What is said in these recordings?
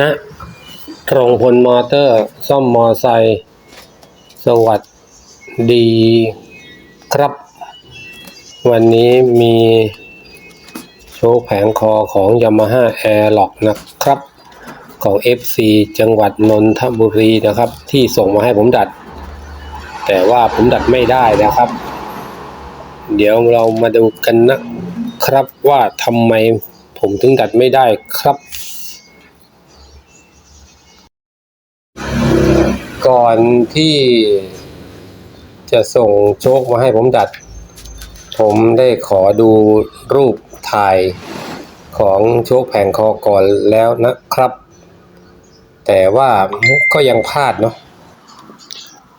นะตรงพลมอเตอร์ ซ่อมมอไซค์สวัสดีครับ วันนี้มีโชว์แผงคอของ Yamaha Airlock นะครับ ของ FC จังหวัดนนทบุรีนะครับ ที่ส่งมาให้ผมดัด แต่ว่าผมดัดไม่ได้นะครับ เดี๋ยวเรามาดูกันนะครับว่าทำไมผมถึงดัดไม่ได้ครับ ก่อนที่จะส่งโชคมาให้ผมดัด ผมได้ขอดูรูปถ่ายของโชคแผงคอก่อนแล้วนะครับ แต่ว่าก็ยังพลาดเนาะ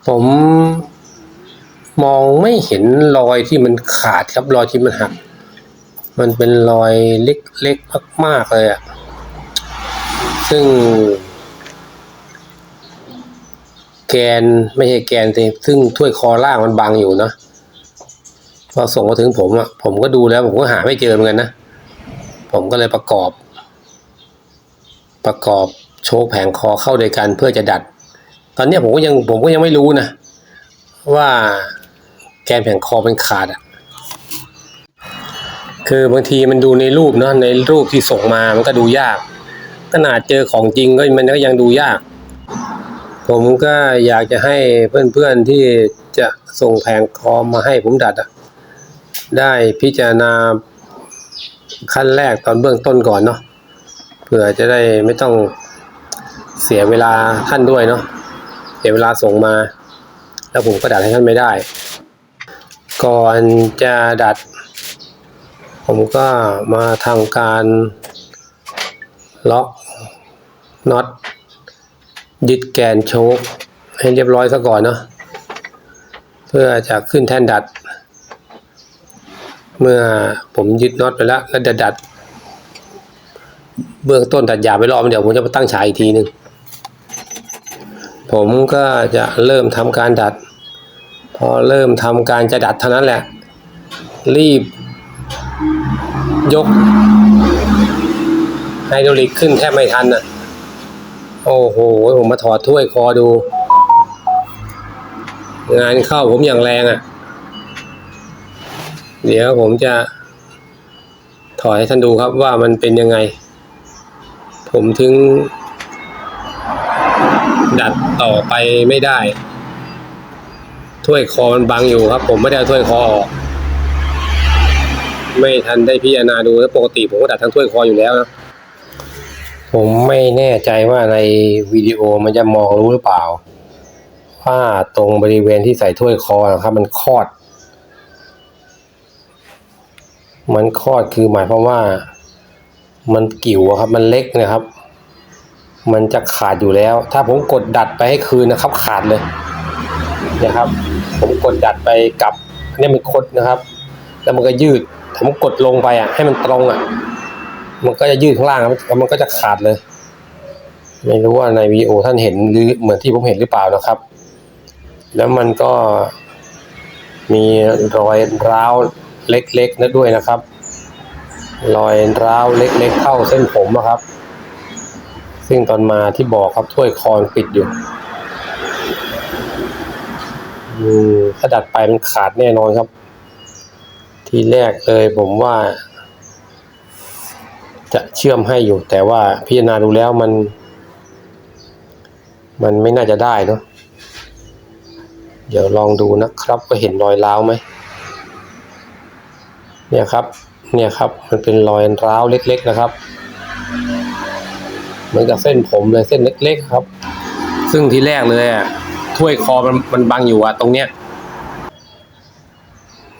ผมมองไม่เห็นรอยที่มันขาดครับรอยที่มันหัก มันเป็นรอยเล็กๆมากๆเลยอะซึ่ง แกนไม่ใช่แกนสิซึ่งถ้วยคอล่างมันบังอยู่เนอะพอส่งมาถึงผมอะผมก็ดูแล้วผมก็หาไม่เจอเหมือนกันนะ ผมก็เลยประกอบ ประกอบโชว์แผงคอเข้าด้วยกันเพื่อจะดัด ตอนนี้ผมก็ยังผมก็ยังไม่รู้นะ ว่าแกนแผงคอเป็นขาดอะคือบางทีมันดูในรูปเนาะในรูปที่ส่งมามันก็ดูยาก ขนาดเจอของจริงก็มันก็ยังดูยาก ผมก็อยากจะให้เพื่อนๆที่จะส่งแผงคอมมาให้ผมดัดอะได้พิจารณาขั้นแรกตอนเบื้องต้นก่อนเนาะเพื่อจะได้ไม่ต้องเสียเวลาท่านด้วยเนาะเสียเวลาส่งมา แล้วผมก็ดัดให้ท่านไม่ได้ ก่อนจะดัด ผมก็มาทำการล็อกน็อต ยึดแกนโชคให้เรียบร้อยซะก่อนเนาะเพื่อจะขึ้นแท่นดัด เมื่อผมยึดน็อตไปแล้วแล้วจะดัด เบื้องต้นดัดหยาบไปรอบเดี๋ยวผมจะมาตั้งฉายอีกทีหนึ่งผมก็จะเริ่มทำการดัด พอเริ่มทำการจะดัดเท่านั้นแหละ รีบ ยกไฮดรอลิกขึ้นแทบไม่ทันอะ โอ้โห ผมมาถอดถ้วยคอดู งานเข้าผมอย่างแรงอะ่ะ เดี๋ยวผมจะ ถอดให้ท่านดูครับว่ามันเป็นยังไง ผมถึง ดัดต่อไปไม่ได้ ถ้วยคอมันบังอยู่ครับ ผมไม่ได้เอาถ้วยคอออกไม่ทันได้พิจารณาดูแล้วปกติผมก็ดัดทั้งถ้วยคออยู่แล้วนะ ผมไม่แน่ใจว่าในวิดีโอมันจะมองรู้หรือเปล่า ว่าตรงบริเวณที่ใส่ถ้วยคอนะครับ มันคอด มันคอดคือหมายความว่า มันกิ่วครับ มันเล็กนะครับ มันจะขาดอยู่แล้ว ถ้าผมกดดัดไปให้คืนนะครับ ขาดเลยนะครับ ผมกดดัดไปกับนนี้มันคดนะครับ แล้วมันก็ยืด ผมกดลงไปอะ ให้มันตรงอะ มันก็จะยืดข้างล่างแล้วมันก็จะขาดเลย ไม่รู้ว่าในวีดีโอท่านเห็นหรือเหมือนที่ผมเห็นหรือเปล่านะครับ แล้วมันก็มีรอยร้าวเล็กๆนะด้วยนะครับ รอยร้าวเล็กๆเข้าเส้นผมนะครับ ซึ่งตอนมาที่บอกครับถ้วยคอนปิดอยู่ถ้าดัดไปมันขาดแน่นอนครับ ทีแรกเลยผมว่า จะเชื่อมให้อยู่ แต่ว่าพิจารณาดูแล้วมัน มันไม่น่าจะได้เนาะเดี๋ยวลองดูนะครับว่าเห็นรอยร้าวไหมเนี่ยครับ เนี่ยครับ มันเป็นรอยร้าวเล็ก ๆนะครับ เหมือนกับเส้นผมเลยเส้นเล็ก ๆ ครับ ซึ่งที่แรกเลยอะถ้วยคอมันมันบังอยู่อะตรงเนี้ย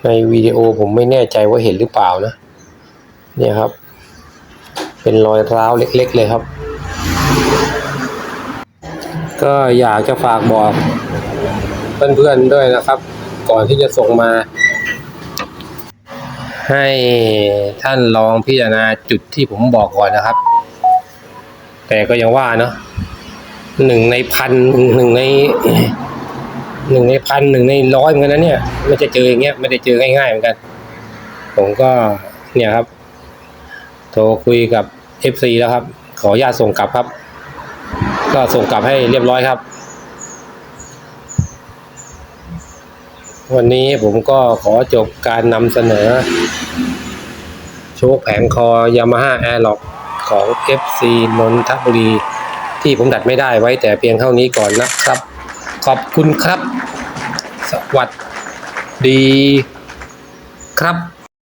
ในวิดีโอผมไม่แน่ใจว่าเห็นหรือเปล่านะ เนี่ยครับ เป็นรอยร้าวเล็ก ๆ เลยครับ ก็อยากจะฝากบอกเพื่อนๆด้วยนะครับ ก่อนที่จะส่งมา ให้ท่านลองพิจารณาจุดที่ผมบอกก่อนนะครับ แต่ก็ยังว่าเนาะหนึ่งในพันหนึ่งในหนึ่งในพันหนึ่งในร้อยเหมือนกันนะเนี่ยไม่จะเจออย่างเงี้ยไม่ได้เจอง่ายๆเหมือนกัน ผมก็เนี่ยครับ โทรคุยกับ FC แล้วครับ ขออนุญาตส่งกลับครับ ก็ส่งกลับให้เรียบร้อยครับ วันนี้ผมก็ขอจบการนำเสนอ โชคแผงคอยามาฮ่าแอร์ล็อกของ FC นนทบุรี ที่ผมดัดไม่ได้ไว้แต่เพียงเท่านี้ก่อนนะครับ ขอบคุณครับ สวัสดีครับ